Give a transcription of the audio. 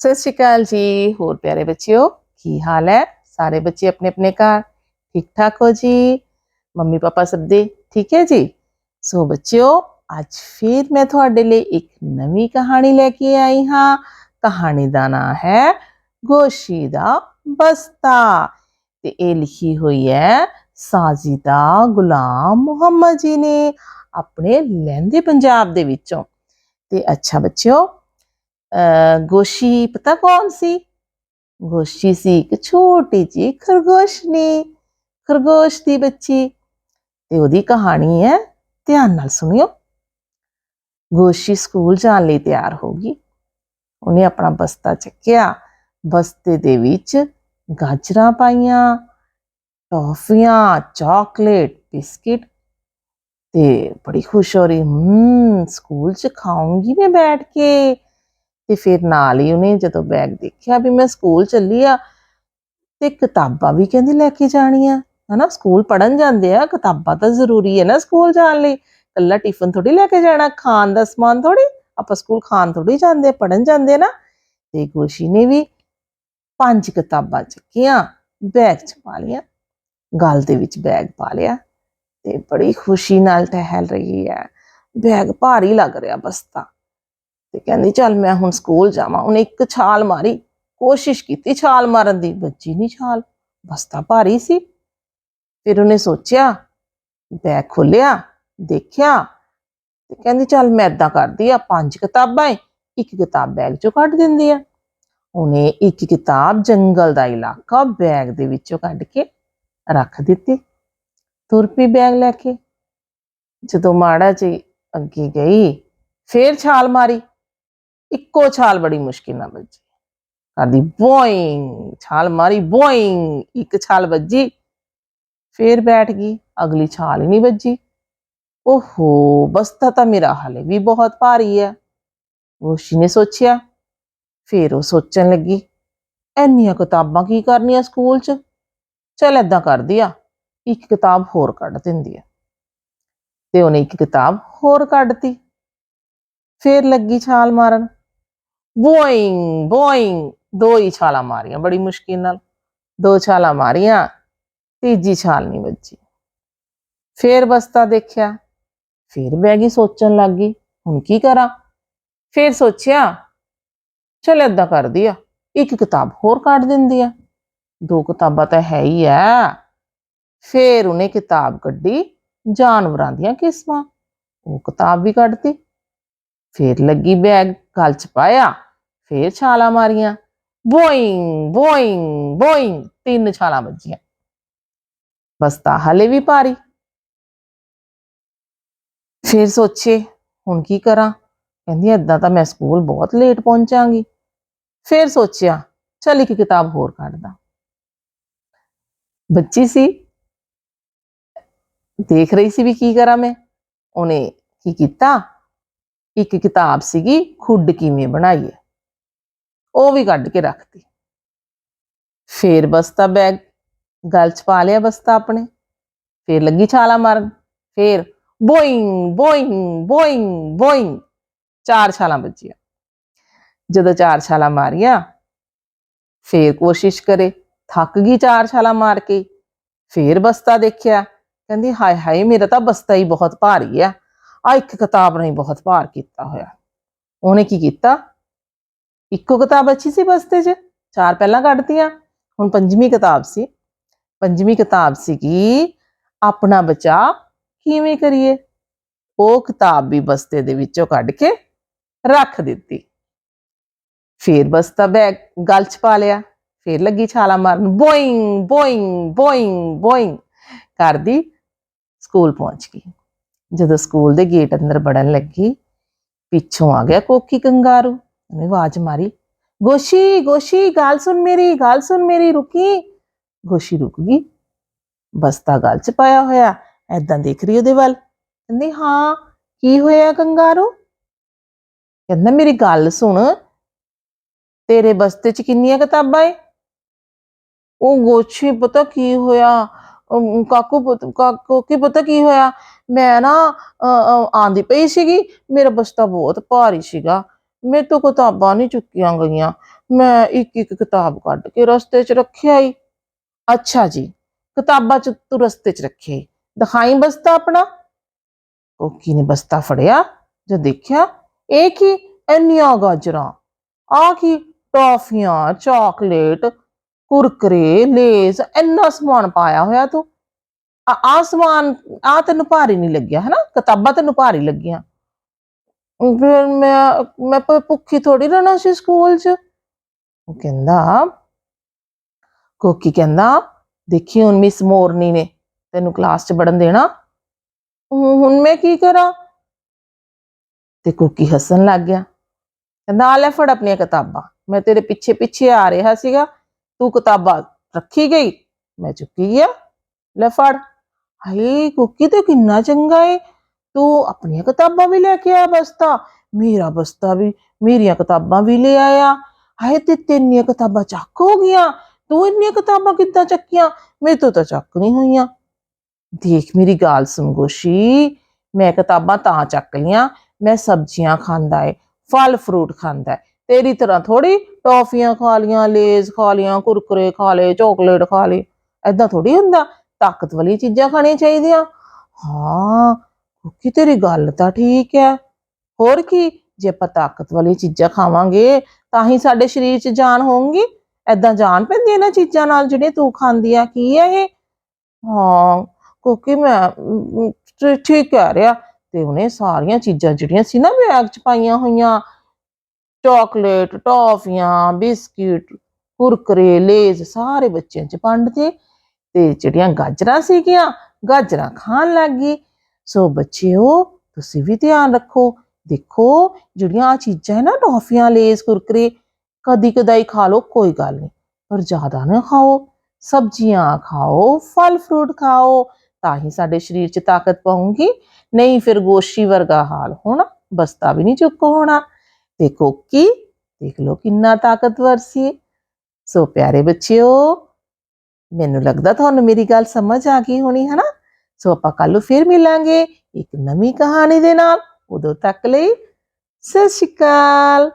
ਸਤਿ ਸ਼੍ਰੀ ਅਕਾਲ ਜੀ, ਹੋਰ ਪਿਆਰੇ ਬੱਚਿਓ, ਕੀ ਹਾਲ ਹੈ? ਸਾਰੇ ਬੱਚੇ ਆਪਣੇ ਆਪਣੇ ਘਰ, ਠੀਕ ਠਾਕ ਹੋ ਜੀ? ਮੰਮੀ ਪਾਪਾ ਸਭ ਦੇ ਠੀਕ ਹੈ ਜੀ? ਸੋ ਬੱਚਿਓ, ਅੱਜ ਫਿਰ ਮੈਂ ਤੁਹਾਡੇ ਲਈ ਇੱਕ ਨਵੀਂ ਕਹਾਣੀ ਲੈ ਕੇ ਆਈ ਹਾਂ। ਕਹਾਣੀ ਦਾ ਨਾਮ ਹੈ ਗੋਸ਼ੀ ਦਾ ਬਸਤਾ ਤੇ ਇਹ ਲਿਖੀ ਹੋਈ ਹੈ ਸਾਜਿਦਾ ਗੁਲਾਮ ਮੁਹੰਮਦ ਜੀ ਨੇ ਆਪਣੇ ਲਹਿੰਦੇ ਪੰਜਾਬ ਦੇ ਵਿੱਚੋਂ। ਤੇ ਅੱਛਾ ਬੱਚਿਓ ਅਹ ਗੋਸ਼ੀ ਪਤਾ ਕੌਣ ਸੀ ਗੋਸ਼ੀ ਸੀ ਇੱਕ ਛੋਟੀ ਜਿਹੀ ਖਰਗੋਸ਼ਨੀ ਖਰਗੋਸ਼ ਦੀ ਬੱਚੀ ਤੇ ਉਹਦੀ ਕਹਾਣੀ ਹੈ ਧਿਆਨ ਨਾਲ ਸੁਣਿਓ ਗੋਸ਼ੀ ਸਕੂਲ ਜਾਣ ਲਈ ਤਿਆਰ ਹੋ ਗਈ ਉਹਨੇ ਆਪਣਾ ਬਸਤਾ ਚੱਕਿਆ ਬਸਤੇ ਦੇ ਵਿੱਚ ਗਾਜਰਾਂ ਪਾਈਆਂ ਟੌਫੀਆਂ ਚਾਕਲੇਟ ਬਿਸਕਿਟ ਤੇ ਬੜੀ ਖੁਸ਼ ਹੋ ਰਹੀ ਹਮ ਸਕੂਲ ਚ ਖਾਉਂਗੀ ਮੈਂ ਬੈਠ ਕੇ ਤੇ ਫਿਰ ਨਾਲ ਹੀ ਉਹਨੇ ਜਦੋਂ ਬੈਗ ਦੇਖਿਆ ਵੀ ਮੈਂ ਸਕੂਲ ਚੱਲੀ ਆ, ਤੇ ਕਿਤਾਬਾਂ ਵੀ ਕਹਿੰਦੀ ਲੈ ਕੇ ਜਾਣੀਆਂ। ਹਨਾ, ਸਕੂਲ ਪੜਨ ਜਾਂਦੇ ਆ, ਕਿਤਾਬਾਂ ਤਾਂ ਜ਼ਰੂਰੀ ਹੈ ਨਾ ਸਕੂਲ ਜਾਣ ਲਈ। ਕੱਲਾ ਟਿਫਨ ਥੋੜੀ ਲੈ ਕੇ ਜਾਣਾ, ਖਾਣ ਦਾ ਸਮਾਨ ਥੋੜੀ ਆਪਾਂ ਸਕੂਲ ਖਾਣ ਥੋੜੀ ਜਾਂਦੇ ਪੜਨ ਜਾਂਦੇ ਨਾ। ਤੇ ਗੋਸ਼ੀ ਨੇ ਵੀ ਪੰਜ ਕਿਤਾਬਾਂ ਚੱਕੀਆਂ, ਬੈਗ ਚ ਪਾ ਲਿਆ ਗਲ ਦੇ ਵਿੱਚ ਬੈਗ ਪਾ ਲਿਆ, ਤੇ ਬੜੀ ਖੁਸ਼ੀ ਨਾਲ ਟਹਿਲ ਰਹੀ ਹੈ। ਬੈਗ ਭਾਰੀ ਲੱਗ ਰਿਹਾ ਬਸਤਾ ਤੇ ਕਹਿੰਦੀ, ਚੱਲ ਮੈਂ ਹੁਣ ਸਕੂਲ ਜਾਵਾਂ। ਉਹਨੇ ਇੱਕ ਛਾਲ ਮਾਰੀ, ਕੋਸ਼ਿਸ਼ ਕੀਤੀ ਛਾਲ ਮਾਰਨ ਦੀ ਬੱਚੀ ਨਹੀਂ ਛਾਲ। ਬਸਤਾ ਭਾਰੀ ਸੀ। ਫਿਰ ਉਹਨੇ ਸੋਚਿਆ, ਬੈਗ ਖੋਲਿਆ ਦੇਖਿਆ ਤੇ ਕਹਿੰਦੀ, ਚੱਲ ਮੈਂ ਏਦਾਂ ਕਰਦੀ ਆ, ਪੰਜ ਕਿਤਾਬਾਂ ਏ, ਇੱਕ ਕਿਤਾਬ ਬੈਗ ਚੋਂ ਕੱਢ ਦਿੰਦੀ ਆ। ਉਹਨੇ ਇੱਕ ਕਿਤਾਬ ਜੰਗਲ ਦਾ ਇਲਾਕਾ, ਬੈਗ ਦੇ ਵਿੱਚੋਂ ਕੱਢ ਕੇ ਰੱਖ ਦਿੱਤੀ। ਤੁਰ ਪਈ ਬੈਗ ਲੈ ਕੇ ਜਦੋਂ ਮਾੜਾ ਜੀ ਅੱਗੇ ਗਈ, ਫੇਰ ਛਾਲ ਮਾਰੀ। ਇੱਕੋ ਛਾਲ ਬੜੀ ਮੁਸ਼ਕਿਲ ਨਾਲ ਵੱਜੀ। ਕਰਦੀ ਬੋਇੰਗ, ਛਾਲ ਮਾਰੀ, ਬੋਇੰਗ, ਇੱਕ ਛਾਲ ਵੱਜੀ, ਫੇਰ ਬੈਠ ਗਈ, ਅਗਲੀ ਛਾਲ ਹੀ ਨਹੀਂ ਵੱਜੀ। ਓਹੋ ਬਸਤਾ ਤਾਂ ਮੇਰਾ ਹਾਲੇ ਵੀ ਬਹੁਤ ਭਾਰੀ ਹੈ ਰੋਸ਼ੀ ਨੇ ਸੋਚਿਆ, ਫੇਰ ਉਹ ਸੋਚਣ ਲੱਗੀ ਐਨੀਆਂ ਕਿਤਾਬਾਂ ਕੀ ਕਰਨੀਆਂ ਸਕੂਲ 'ਚ? ਚੱਲ ਏਦਾਂ ਕਰਦੀ ਆ, ਇੱਕ ਕਿਤਾਬ ਹੋਰ ਕੱਢ ਦਿੰਦੀ ਆ। ਤੇ ਉਹਨੇ ਇੱਕ ਕਿਤਾਬ ਹੋਰ ਕੱਢਤੀ। ਫੇਰ ਲੱਗੀ ਛਾਲ ਮਾਰਨ। ਬੋਇੰਗ ਬੋਇੰਗ, ਦੋ ਹੀ ਛਾਲਾਂ ਮਾਰੀਆਂ, ਬੜੀ ਮੁਸ਼ਕਿਲ ਨਾਲ। ਦੋ ਛਾਲਾਂ ਮਾਰੀਆਂ, ਤੀਜੀ ਛਾਲ ਨਹੀਂ ਵੱਜੀ। ਫੇਰ ਬਸਤਾ ਦੇਖਿਆ, ਫੇਰ ਬਹਿ ਗਈ, ਸੋਚਣ ਲੱਗ ਗਈ, ਹੁਣ ਕੀ ਕਰਾਂ? ਫੇਰ ਸੋਚਿਆ, ਚਲ ਏਦਾਂ ਕਰਦੀ ਆ, ਇੱਕ ਕਿਤਾਬ ਹੋਰ ਕੱਢ ਦਿੰਦੀ ਆ। ਦੋ ਕਿਤਾਬਾਂ ਤਾਂ ਹੈ ਹੀ ਆ। ਫੇਰ ਉਹਨੇ ਕਿਤਾਬ ਕੱਢੀ, ਜਾਨਵਰਾਂ ਦੀਆਂ ਕਿਸਮਾਂ, ਉਹ ਕਿਤਾਬ ਵੀ ਕੱਢਤੀ। ਫੇਰ ਲੱਗੀ ਬੈਗ। ਗਲ ਚ ਪਾਇਆ ਫੇਰ ਛਾਲਾਂ ਮਾਰੀਆਂ ਬੋਇੰਗ ਬੋਇੰਗ ਬੋਇੰਗ ਤਿੰਨ ਛਾਲਾਂ ਵੱਜੀਆਂ ਬਸਤਾ ਹਲੇ ਵੀ ਭਾਰੀ ਫੇਰ ਸੋਚੇ ਹੁਣ ਕੀ ਕਰਾਂ ਕਹਿੰਦੀ ਏਦਾਂ ਤਾਂ ਮੈਂ ਸਕੂਲ ਬਹੁਤ ਲੇਟ ਪਹੁੰਚਾਂਗੀ ਫੇਰ ਸੋਚਿਆ ਚੱਲ ਇੱਕ ਕਿਤਾਬ ਹੋਰ ਕੱਢਦਾ ਬੱਚੀ ਸੀ ਦੇਖ ਰਹੀ ਸੀ ਵੀ ਕੀ ਕਰਾਂ ਮੈਂ ਉਹਨੇ ਕੀ ਕੀਤਾ ਇੱਕ ਕਿਤਾਬ ਸੀਗੀ, ਖੁੱਡ ਕਿਵੇਂ ਬਣਾਈਏ? ਉਹ ਵੀ ਕੱਢ ਕੇ ਰੱਖਤੀ। ਫੇਰ ਬਸਤਾ ਬੈਗ, ਗਲ ਚ ਪਾ ਲਿਆ ਬਸਤਾ ਆਪਣੇ। ਫੇਰ ਲੱਗੀ ਛਾਲਾ ਮਾਰਨ। ਫੇਰ ਬੋਇੰਗ ਬੋਇੰਗ ਬੋਇੰਗ ਬੋਇੰਗ। ਚਾਰ ਛਾਲਾਂ ਵੱਜੀਆਂ। ਜਦੋਂ ਚਾਰ ਛਾਲਾਂ ਮਾਰੀਆਂ, ਫੇਰ ਕੋਸ਼ਿਸ਼ ਕਰੇ। ਥੱਕ ਗਈ ਚਾਰ ਛਾਲਾਂ ਮਾਰ ਕੇ। ਫੇਰ ਬਸਤਾ ਦੇਖਿਆ। ਕਹਿੰਦੀ, ਹਾਏ ਹਾਏ, ਮੇਰਾ ਤਾਂ ਬਸਤਾ ਹੀ ਬਹੁਤ ਭਾਰੀ ਆ। ਆ ਇੱਕ ਕਿਤਾਬ ਨੇ ਬਹੁਤ ਭਾਰ ਕੀਤਾ ਹੋਇਆ। ਉਹਨੇ ਕੀ ਕੀਤਾ? ਇੱਕੋ ਕਿਤਾਬ ਅੱਛੀ ਸੀ ਬਸਤੇ 'ਚ ਚਾਰ ਪਹਿਲਾਂ ਕੱਢਤੀਆਂ, ਹੁਣ ਪੰਜਵੀਂ ਕਿਤਾਬ ਸੀ। ਪੰਜਵੀਂ ਕਿਤਾਬ ਸੀਗੀ, ਆਪਣਾ ਬਚਾ ਕਿਵੇਂ ਕਰੀਏ? ਉਹ ਕਿਤਾਬ ਵੀ ਬਸਤੇ ਦੇ ਵਿੱਚੋਂ ਕੱਢ ਕੇ ਰੱਖ ਦਿੱਤੀ। ਫੇਰ ਬਸਤਾ ਬੈਗ ਗਲ ਚ ਪਾ ਲਿਆ। ਫੇਰ ਲੱਗੀ ਛਾਲਾ ਮਾਰਨ। Boing boing boing boing. ਕਰਦੀ ਸਕੂਲ ਪਹੁੰਚ ਗਈ। ਜਦੋਂ ਸਕੂਲ ਦੇ ਗੇਟ ਅੰਦਰ ਵੜਨ ਲੱਗੀ, ਪਿੱਛੋਂ ਆ ਗਿਆ ਕੋਕੀ ਕੰਗਾਰੂ। ਉਹਨੇ ਆਵਾਜ਼ ਮਾਰੀ, ਗੋਸ਼ੀ ਗੋਸ਼ੀ, ਗੱਲ ਸੁਣ ਮੇਰੀ, ਗੱਲ ਸੁਣ ਮੇਰੀ, ਰੁਕੀ। ਗੋਸ਼ੀ ਰੁਕ ਗਈ। ਬਸਤਾ ਗਲ ਚ ਪਾਇਆ ਹੋਇਆ ਐਦਾਂ ਦੇਖ ਰਹੀ ਉਹਦੇ ਵੱਲ। ਕਹਿੰਦੀ, ਹਾਂ, ਕੀ ਹੋਇਆ ਕੰਗਾਰੂ? ਕਹਿੰਦਾ, ਮੇਰੀ ਗੱਲ ਸੁਣ, ਤੇਰੇ ਬਸਤੇ ਚ ਕਿੰਨੀਆਂ ਕਿਤਾਬਾਂ ਏ? ਉਹ ਗੋਸ਼ੀ, ਪਤਾ ਕੀ ਹੋਇਆ? ਕਾਕੂ ਪਤ- ਕਾਕੂ ਕੀ ਪਤਾ ਕੀ ਹੋਇਆ? ਮੈਂ ਨਾ ਆਂਦੀ ਪਈ ਸੀਗੀ, ਮੇਰਾ ਬਸਤਾ ਬਹੁਤ ਭਾਰੀ ਸੀਗਾ। ਮੇਰੇ ਤੋਂ ਕਿਤਾਬਾਂ ਨਹੀਂ ਚੁੱਕੀਆਂ ਗਈਆਂ। ਮੈਂ ਇੱਕ ਇੱਕ ਕਿਤਾਬ ਕੱਢ ਕੇ ਰਸਤੇ 'ਚ ਰੱਖਿਆ ਹੀ ਅੱਛਾ ਜੀ, ਕਿਤਾਬਾਂ 'ਚ ਤੂੰ ਰਸਤੇ 'ਚ ਰੱਖਿਆ ਦਿਖਾਈ ਬਸਤਾ ਆਪਣਾ? ਕੋਕੀ ਨੇ ਬਸਤਾ ਫੜਿਆ, ਜੋ ਦੇਖਿਆ, ਇਹ ਕੀ ਇੰਨੀਆਂ ਗਾਜਰਾਂ? ਆ ਕੀ ਟੌਫੀਆਂ, ਚਾਕਲੇਟ ਕੁਰਕਰੇ, ਲੇਸ, ਇੰਨਾ ਸਮਾਨ ਪਾਇਆ ਹੋਇਆ ਤੂੰ। ਆ ਆਹ ਸਮਾਨ, ਆ ਤੈਨੂੰ ਭਾਰੀ ਨਹੀਂ ਲੱਗਿਆ, ਹਨਾ? ਕਿਤਾਬਾਂ ਤੈਨੂੰ ਭਾਰੀ ਲੱਗੀਆਂ। ਫਿਰ ਮੈਂ ਮੈਂ ਭੁੱਖੀ ਥੋੜੀ ਰਹਿਣਾ ਸੀ ਸਕੂਲ 'ਚ। ਉਹ ਕਹਿੰਦਾ, ਕੋਕੀ ਕਹਿੰਦਾ, ਦੇਖੀ ਹੁਣ ਮਿਸ ਮੋਰਨੀ ਨੇ, ਤੈਨੂੰ ਕਲਾਸ 'ਚ ਵੜਨ ਦੇਣਾ। ਹੁਣ ਮੈਂ ਕੀ ਕਰਾਂ? ਤੇ ਕੋਕੀ ਹੱਸਣ ਲੱਗ ਗਿਆ। ਕਹਿੰਦਾ, ਆ ਲੈ ਫੜ ਆਪਣੀਆਂ ਕਿਤਾਬਾਂ। ਮੈਂ ਤੇਰੇ ਪਿੱਛੇ ਪਿੱਛੇ ਆ ਰਿਹਾ ਸੀਗਾ। ਤੂੰ ਕਿਤਾਬਾਂ ਰੱਖੀ ਗਈ ਮੈਂ ਚੁੱਕੀ ਗਿਆ ਲੈ ਫੜ ਹਾਏ ਕੋਕੀ ਤੇ ਕਿੰਨਾ ਚੰਗਾ ਏ ਤੂੰ ਆਪਣੀਆਂ ਕਿਤਾਬਾਂ ਵੀ ਲੈ ਕੇ ਆਇਆ ਬਸਤਾ ਮੇਰਾ ਬਸਤਾ ਵੀ ਮੇਰੀਆਂ ਕਿਤਾਬਾਂ ਵੀ ਲੈ ਆਇਆ ਹਾਏ ਤੇ ਤੇਰੀਆਂ ਕਿਤਾਬਾਂ ਚੱਕ ਹੋ ਗਈਆਂ ਤੂੰ ਇੰਨੀਆਂ ਕਿਤਾਬਾਂ ਕਿੱਦਾਂ ਚੱਕੀਆਂ ਮੇਰੇ ਤੋਂ ਤਾਂ ਚੱਕ ਨਹੀਂ ਹੋਈਆਂ ਦੇਖ ਮੇਰੀ ਗੱਲ ਸੁਣ ਗੋਸ਼ੀ ਮੈਂ ਕਿਤਾਬਾਂ ਤਾਂ ਚੱਕ ਲੀਆਂ ਮੈਂ ਸਬਜ਼ੀਆਂ ਖਾਂਦਾ ਏ ਫਲ ਫਰੂਟ ਖਾਂਦਾ ਏ ਤੇਰੀ ਤਰ੍ਹਾਂ ਥੋੜੀ ਟੌਫੀਆਂ ਖਾ ਲੀਆਂ, ਲੇਜ਼ ਖਾ ਲੀਆਂ, ਕੁਰਕਰੇ ਖਾ ਲਏ, ਚਾਕਲੇਟ ਖਾ ਲਏ। ਐਦਾਂ ਥੋੜੀ ਹੁੰਦਾ, ਤਾਕਤ ਵਾਲੀਆਂ ਚੀਜ਼ਾਂ ਖਾਣੀਆਂ ਚਾਹੀਦੀਆਂ। ਹਾਂ ਕਿਉਂਕਿ ਤੇਰੀ ਗੱਲ ਤਾਂ ਠੀਕ ਹੈ। ਹੋਰ ਕੀ, ਜੇ ਆਪਾਂ ਤਾਕਤ ਵਾਲੀ ਚੀਜ਼ਾਂ ਖਾਵਾਂਗੇ, ਤਾਂ ਹੀ ਸਾਡੇ ਸਰੀਰ 'ਚ ਜਾਨ ਹੋਊਗੀ। ਐਦਾਂ ਜਾਨ ਪੈਂਦੀ ਇਹਨਾਂ ਚੀਜ਼ਾਂ ਨਾਲ, ਜਿਹੜੀਆਂ ਤੂੰ ਖਾਂਦੀ ਆ। ਕੀ ਹੈ ਇਹ? ਹਾਂ ਕਿਉਂਕਿ ਮੈਂ ਠੀਕ ਕਹਿ ਰਿਹਾ। ਤੇ ਉਹਨੇ ਸਾਰੀਆਂ ਚੀਜ਼ਾਂ ਜਿਹੜੀਆਂ ਸੀ ਨਾ ਬੈਗ 'ਚ ਪਾਈਆਂ ਹੋਈਆਂ ਚਾਕਲੇਟ, ਟੌਫੀਆਂ, ਬਿਸਕਿਟ, ਕੁਰਕਰੇ, ਲੇਜ਼ ਸਾਰੇ ਬੱਚਿਆਂ 'ਚ ਵੰਡਤੇ ਤੇ ਜਿਹੜੀਆਂ ਗਾਜਰਾਂ ਸੀਗੀਆਂ, ਗਾਜਰਾਂ ਖਾਣ ਲੱਗ ਗਈ। ਸੋ ਬੱਚਿਓ, ਤੁਸੀਂ ਵੀ ਧਿਆਨ ਰੱਖੋ। ਦੇਖੋ, ਜਿਹੜੀਆਂ ਆ ਚੀਜ਼ਾਂ ਹੈ ਨਾ, ਟੌਫੀਆਂ, ਲੇਜ਼, ਕੁਰਕਰੇ, ਕਦੀ ਕਦਾਈ ਖਾ ਲਓ, ਕੋਈ ਗੱਲ ਨਹੀਂ। ਪਰ ਜ਼ਿਆਦਾ ਨਾ ਖਾਓ। ਸਬਜ਼ੀਆਂ ਖਾਓ, ਫਲ ਫਰੂਟ ਖਾਓ, ਤਾਂ ਹੀ ਸਾਡੇ ਸਰੀਰ 'ਚ ਤਾਕਤ ਪਾਉਂਗੀ ਨਹੀਂ ਫਿਰ ਗੋਸ਼ੀ ਵਰਗਾ ਹਾਲ ਹੋਣਾ, ਬਸਤਾ ਵੀ ਨਹੀਂ ਚੁੱਕ ਹੋਣਾ। ਤੇ ਕੋਕੀ, ਦੇਖ ਲਓ ਕਿੰਨਾ ਤਾਕਤਵਰ ਸੀ। ਸੋ ਪਿਆਰੇ ਬੱਚਿਓ, ਮੈਨੂੰ ਲੱਗਦਾ ਤੁਹਾਨੂੰ ਮੇਰੀ ਗੱਲ ਸਮਝ ਆ ਗਈ ਹੋਣੀ ਹੈ ਨਾ ਸੋ ਆਪਾਂ ਕੱਲ ਨੂੰ ਫਿਰ ਮਿਲਾਂਗੇ ਇੱਕ ਨਵੀਂ ਕਹਾਣੀ ਦੇ ਨਾਲ। ਉਦੋਂ ਤੱਕ ਲਈ ਸਤਿ ਸ਼੍ਰੀ ਅਕਾਲ।